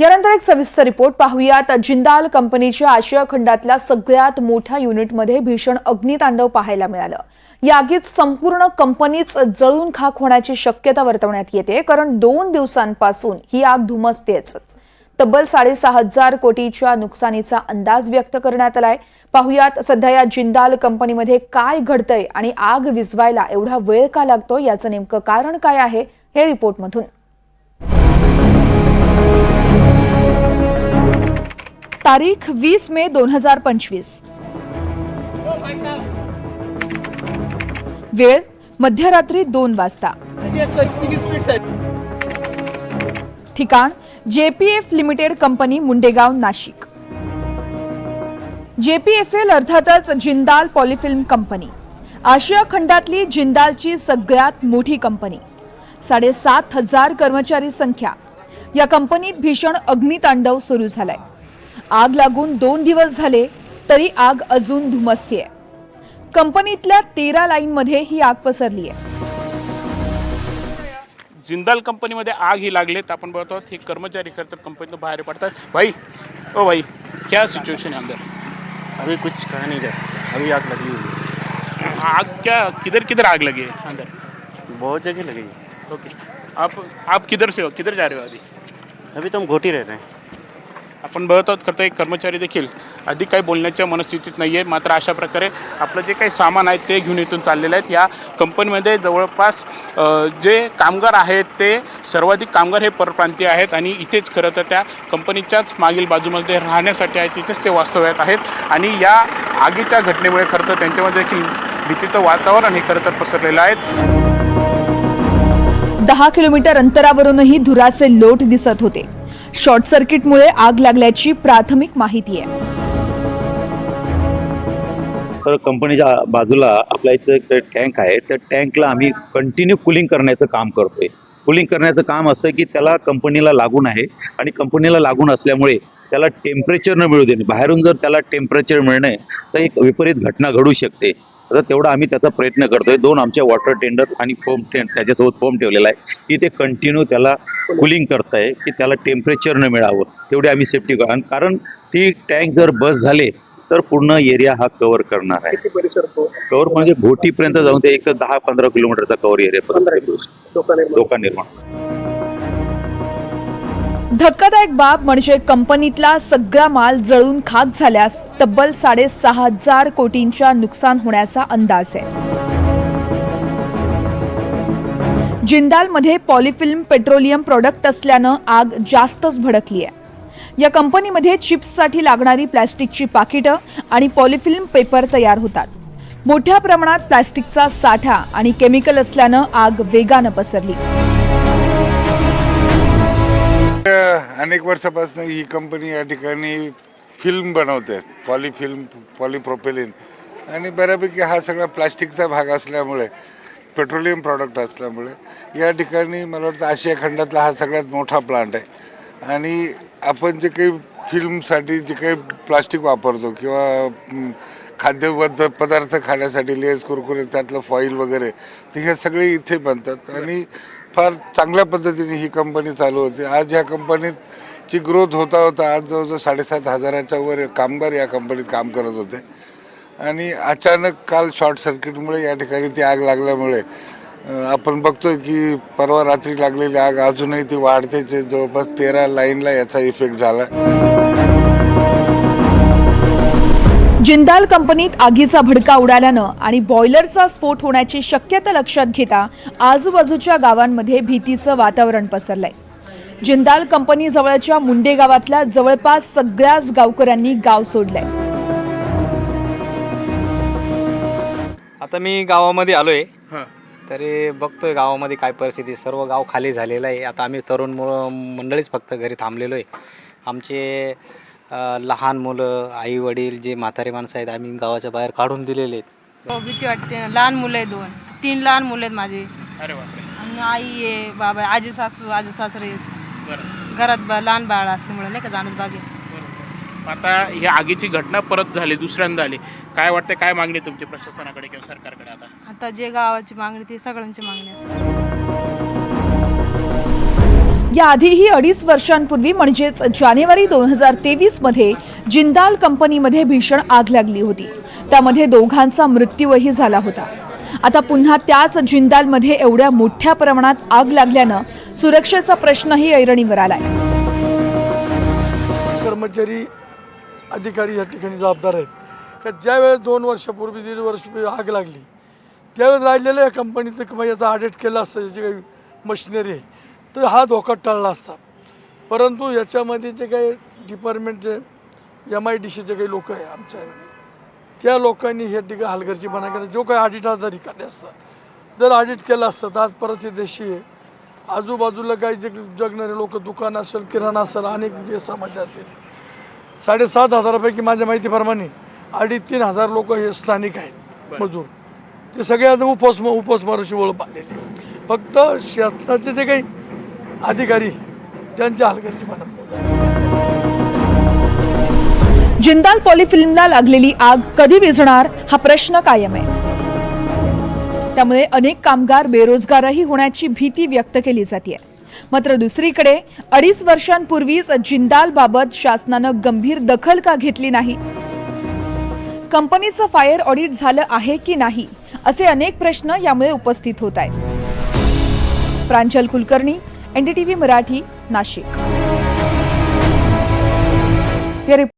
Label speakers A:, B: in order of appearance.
A: यानंतर एक सविस्तर रिपोर्ट पाहूयात. जिंदाल कंपनीच्या आशिया खंडातल्या सगळ्यात मोठ्या युनिटमध्ये भीषण अग्नितांडव पाहायला मिळालं. या आगीत संपूर्ण कंपनीच जळून खाक होण्याची शक्यता वर्तवण्यात येते कारण दोन दिवसांपासून ही आग धुमसतेच. तब्बल साडेसहा हजार कोटीच्या नुकसानीचा अंदाज व्यक्त करण्यात आलाय. पाहुयात सध्या या जिंदाल कंपनीमध्ये काय घडतंय आणि आग विझवायला एवढा वेळ का लागतो याचं नेमकं कारण काय आहे हे रिपोर्टमधून. तारीख वीस मे दोन हजार पंचवीस. वेळ मध्यरात्री दोन वाजता. ठिकाण JPF limited company Mundegaon Nashik. JPFL अर्थातच जिंदाल पॉलिफिल्म कंपनी. आशिया खंडातली जिंदालची सगळ्यात मोठी कंपनी. साडेसात हजार कर्मचारी संख्या. या कंपनीत भीषण अग्नितांडव सुरू झालाय. आग लागून दोन दिवस झाले तरी आग अजून धुमसतीये. कंपनीतल्या तेरा लाईनमध्ये ही आग पसरली आहे.
B: जिंदाल कंपनीमध्ये आग ही लागले तर आपण बघतो हे कर्मचारी खरं तर कंपनीतून बाहेर पडतात. भाई ओ भाई क्या सिचुएशन है अंदर?
C: अभी कुछ कहा नहीं जा सकता। अभी आग लगी हुई है।
B: आग क्या किधर किधर आग लगी है? अंदर।
C: बहुत जगह लगी है।
B: ओके। आप आप किधर से हो? किधर जा रहे हो अभी?
C: अभी तो हम घोटी रह रहे हैं।
B: आपण बघत आहोत करता एक कर्मचारी देखील अधिक काही बोलण्याच्या मनस्थितीत नाही आहे मात्र अशा प्रकारे आपलं जे काही सामान आहे ते घेऊन इथून चाललेलं आहेत. या कंपनीमध्ये जवळपास जे कामगार आहेत ते सर्वाधिक कामगार हे परप्रांतीय आहेत आणि इथेच खरं तर त्या कंपनीच्याच मागील बाजूमध्ये राहण्यासाठी आहेत तिथेच ते वास्तव्यात आहेत. आणि या आगीच्या घटनेमुळे खरं तर त्यांच्यामध्ये देखील भीतीचं वातावरण हे खरं तर पसरलेलं आहे.
A: दहा किलोमीटर अंतरावरूनही धुराचे लोट दिसत होते. शॉर्ट सर्किटमुळे आग लागल्याची प्राथमिक माहिती आहे.
D: तर कंपनीच्या बाजूला आपल्या इथं एक टँक आहे. त्या टँकला आम्ही कंटिन्यू कुलिंग करण्याचं काम करतोय. कुलिंग करण्याचं काम असं की त्याला कंपनीला लागून आहे आणि कंपनीला लागून असल्यामुळे त्याला टेम्परेचर न मिळू देणे बाहेरून जर त्याला टेम्परेचर मिळणे तर एक विपरीत घटना घडू शकते. तर तेवढा आम्ही त्याचा प्रयत्न करतोय. दोन आमच्या वॉटर टेंडर आणि फोम टेंड त्याच्यासोबत फोम ठेवलेला आहे. की ते कंटिन्यू त्याला कुलिंग करताय की त्याला टेम्परेचर न मिळावं तेवढी आम्ही सेफ्टी कारण ती टँक जर बस झाले तर पूर्ण एरिया हा कव्हर करणार आहे. कव्हर म्हणजे घोटीपर्यंत जाऊन ते एक दहा पंधरा किलोमीटरचा कव्हर एरिया धोका निर्माण.
A: धक्कादायक बाब म्हणजे कंपनीतला सगळा माल जळून खाक झाल्यास तब्बल साडेसहा हजार कोटींच्या नुकसान होण्याचा अंदाज आहे. जिंदालमध्ये पॉलिफिल्म पेट्रोलियम प्रोडक्ट असल्यानं आग जास्तच भडकली आहे. या कंपनीमध्ये चिप्ससाठी लागणारी प्लॅस्टिकची पाकिटं आणि पॉलिफिल्म पेपर तयार होतात. मोठ्या प्रमाणात प्लॅस्टिकचा साठा आणि केमिकल असल्यानं आग वेगानं पसरली.
E: अनेक वर्षापासून ही कंपनी या ठिकाणी फिल्म बनवते पॉली फिल्म पॉलीप्रोपेलिन आणि बऱ्यापैकी हा सगळा प्लास्टिकचा भाग असल्यामुळे पेट्रोलियम प्रॉडक्ट असल्यामुळे या ठिकाणी मला वाटतं आशिया खंडातला हा सगळ्यात मोठा प्लांट आहे. आणि आपण जे काही फिल्मसाठी जे काही प्लास्टिक वापरतो किंवा खाद्यपद पदार्थ खाण्यासाठी लेस कुरकुरे त्यातलं फॉईल वगैरे ते हे सगळे इथे बनतात. आणि फार चांगल्या पद्धतीने ही कंपनी चालू होती. आज ह्या कंपनीत ची ग्रोथ होता होता आज जवळजवळ साडेसात हजाराच्या वर कामगार या कंपनीत काम करत होते. आणि अचानक काल शॉर्ट सर्किटमुळे या ठिकाणी ती आग लागल्यामुळे आपण बघतोय की परवा रात्री लागलेली आग अजूनही ती वाढते जवळपास तेरा लाईनला याचा इफेक्ट झाला.
A: जिंदाल कंपनीत आगीचा भडका उडाल्यानं आणि बॉयलरचा स्फोट होण्याची शक्यता लक्षात घेता आजूबाजूच्या गावांमध्ये भीतीचं वातावरण पसरलंय. जिंदाल कंपनी जवळच्या मुंडे गावातल्या जवळपास सगळ्याच गावकऱ्यांनी गाव सोडलंय.
F: आता मी गावामध्ये आलो आहे
B: हां.
F: तरी बघतोय गावामध्ये काय परिस्थिती सर्व गाव खाली झालेलं आहे. आता आम्ही तरुण मंडळीच फक्त घरी थांबलेलो आहे. आमचे लहान मुलं आई वडील जे म्हातारे माणसं आहेत आम्ही गावाच्या बाहेर काढून दिलेले आहेत.
G: हो भीती वाटते लहान मुलं आहे दोन. तीन लहान मुलं आहेत माझे.
B: अरे बापरे.
G: आणि आई आहे बाबा आजी सासू आजी सासरे आहेत.
B: बरं.
G: घरात बा लहान बाळ असल्यामुळे नाही का जाणत बागे
B: बरोबर. आता ही आगीची घटना परत झाली दुसऱ्यांदा आली. काय वाटतं काय मागणी आहे तुमची प्रशासनाकडे किंवा सरकारकडे आता?
G: आता जे गावाची मागणी ती सगळ्यांची मागणी असते
A: याआधीही अडीच वर्षांपूर्वी म्हणजेच जानेवारी दोन हजार तेवीसमध्ये जिंदाल कंपनीमध्ये भीषण आग लागली होती. त्यामध्ये दोघांचा मृत्यूही झाला होता. आता पुन्हा त्याच जिंदालमध्ये एवढ्या मोठ्या प्रमाणात आग लागल्यानं सुरक्षेचा प्रश्नही ऐरणीवर आलाय.
H: कर्मचारी अधिकारी या ठिकाणी जबाबदार आहेत. का ज्यावेळेस दोन वर्षापूर्वी दीड वर्ष आग लागली त्यावेळेस राहिलेल्या या कंपनीचं याचा ऑडिट केलं असतं याची काही मशिनरी आहे तर हा धोका टळला असता. परंतु याच्यामध्ये जे काही डिपार्टमेंटचे एम आय डी सीचे काही लोक आहे आमच्या त्या लोकांनी हे ठिकाणी हलगर्जीपणा केला. जो काही ऑडिट जरी काढले असतात. जर ऑडिट केलं असतं तर आज परत ही देशी आहे. आजूबाजूला काही जे जगणारे लोक दुकान असेल किराणा असेल अनेक जे समाज असेल साडेसात हजारापैकी माझ्या माहितीप्रमाणे अडीच तीन हजार लोक हे स्थानिक आहेत मजूर. ते सगळे आता उपोस उपोसमाराची ओळख बांधलेली. फक्त शासनाचे जे काही अधिकारी त्यांच्या हलगर्जीपणा
A: जिंदाल पॉलिफिल्मला लागलेली आग कधी विझणार हा प्रश्न कायम आहे. त्यामुळे अनेक कामगार बेरोजगारही होण्याची भीती व्यक्त केली जाते मात्र दुसरीकडे अडीच वर्षांपूर्वीच जिंदाल बाबत शासनानं गंभीर दखल का घेतली नाही? कंपनीचं फायर ऑडिट झालं आहे की नाही असे अनेक प्रश्न यामुळे उपस्थित होत आहेत. प्रांजल कुलकर्णी एनडीटीव्ही मराठी नाशिक. या